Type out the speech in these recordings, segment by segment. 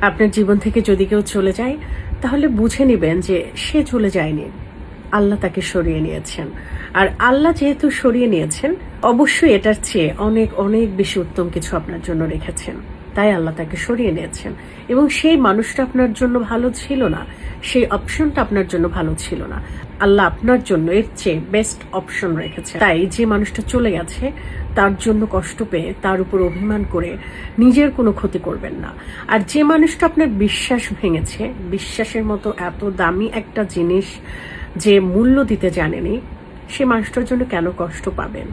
আপনার জীবন থেকে যদি কেউ চলে যায়, তাহলে বুঝে নেবেন যে সে চলে যায়নি। আল্লাহ তাকে সরিয়ে নিয়েছেন। আর আল্লাহ যেহেতু সরিয়ে নিয়েছেন, অবশ্যই এটার চেয়ে অনেক অনেক বেশি উত্তম কিছু আপনার জন্য রেখেছেন। তাই আল্লাহ তাকে সরিয়ে নিয়েছেন। এবং সেই মানুষটা আপনার জন্য ভালো ছিল না। সেই অপশনটা আপনার জন্য ভালো ছিল না। আল্লাহ আপনার জন্য এর চেয়ে বেস্ট অপশন রেখেছে। তাই যে মানুষটা চলে গেছে, তার জন্য কষ্ট পেয়ে তার উপর অভিমান করে নিজের কোনো ক্ষতি করবেন না। আর যে মানুষটা আপনার বিশ্বাস ভেঙেছে, বিশ্বাসের মতো এত দামি একটা জিনিস যে মূল্য দিতে জানেনি, সে মানুষটার জন্য কেন কষ্ট পাবেন?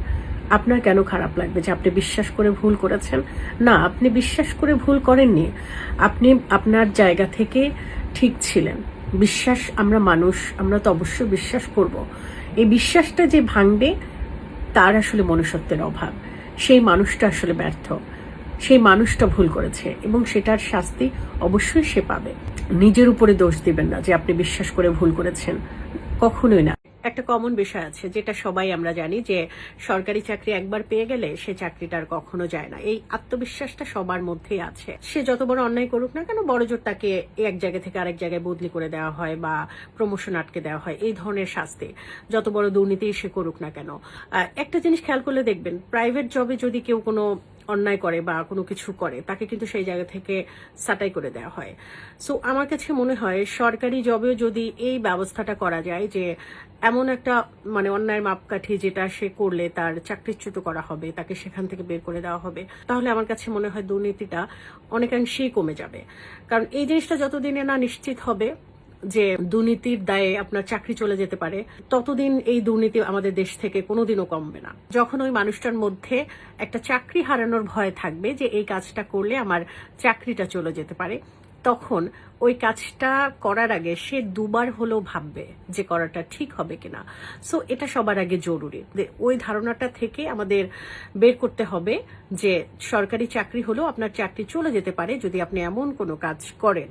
আপনার কেন খারাপ লাগবে যে আপনি বিশ্বাস করে ভুল করেছেন? না, আপনি বিশ্বাস করে ভুল করেননি। আপনি আপনার জায়গা থেকে ঠিক ছিলেন। বিশ্বাস আমরা মানুষ, আমরা তো অবশ্যই বিশ্বাস করব। এই বিশ্বাসটা যে ভাঙবে, তার আসলে মনুষ্যত্বের অভাব। সেই মানুষটা আসলে ব্যর্থ। সেই মানুষটা ভুল করেছে এবং সেটার শাস্তি অবশ্যই সে পাবে। নিজের উপরে দোষ দিবেন না যে আপনি বিশ্বাস করে ভুল করেছেন। কখনোই না। একটা কমন বিষয় আছে, যেটা সবাই আমরা জানি যে সরকারি চাকরি একবার পেয়ে গেলে সে চাকরিটা আর কখনো যায় না। এই আত্মবিশ্বাসটা সবার মধ্যেই আছে। সে যত বড় অন্যায় করুক না কেন, বড় জোর তাকে এক জায়গা থেকে আরেক জায়গায় বদলি করে দেওয়া হয় বা প্রমোশন আটকে দেওয়া হয়, এই ধরনের শাস্তি যত বড় দুর্নীতি সে করুক না কেন। একটা জিনিস খেয়াল করলে দেখবেন প্রাইভেট জবে যদি কেউ কোনো অন্যায় করে বা কোনো কিছু করে, তাকে কিন্তু সেই জায়গা থেকে সাটাই করে দেওয়া হয়। সো আমার কাছে মনে হয় সরকারি জবেও যদি এই ব্যবস্থাটা করা যায় যে এমন একটা মানে অন্যায়ের মাপকাঠি যেটা সে করলে তার চাকরিচ্যুত করা হবে, তাকে সেখান থেকে বের করে দেওয়া হবে, তাহলে আমার কাছে মনে হয় দুর্নীতিটা অনেকাংশেই কমে যাবে। কারণ এই জিনিসটা যতদিনে না নিশ্চিত হবে যে দুর্নীতির দায়ে আপনার চাকরি চলে যেতে পারে, ততদিন এই দুর্নীতি আমাদের দেশ থেকে কোনোদিনও কমবে না। যখন ওই মানুষটার মধ্যে একটা চাকরি হারানোর ভয় থাকবে যে এই কাজটা করলে আমার চাকরিটা চলে যেতে পারে, তখন ওই কাজটা করার আগে সে দুবার হলেও ভাববে যে করাটা ঠিক হবে কিনা। সো এটা সবার আগে জরুরি। ওই ধারণাটা থেকে আমাদের বের করতে হবে যে সরকারি চাকরি হলেও আপনার চাকরি চলে যেতে পারে যদি আপনি এমন কোনো কাজ করেন।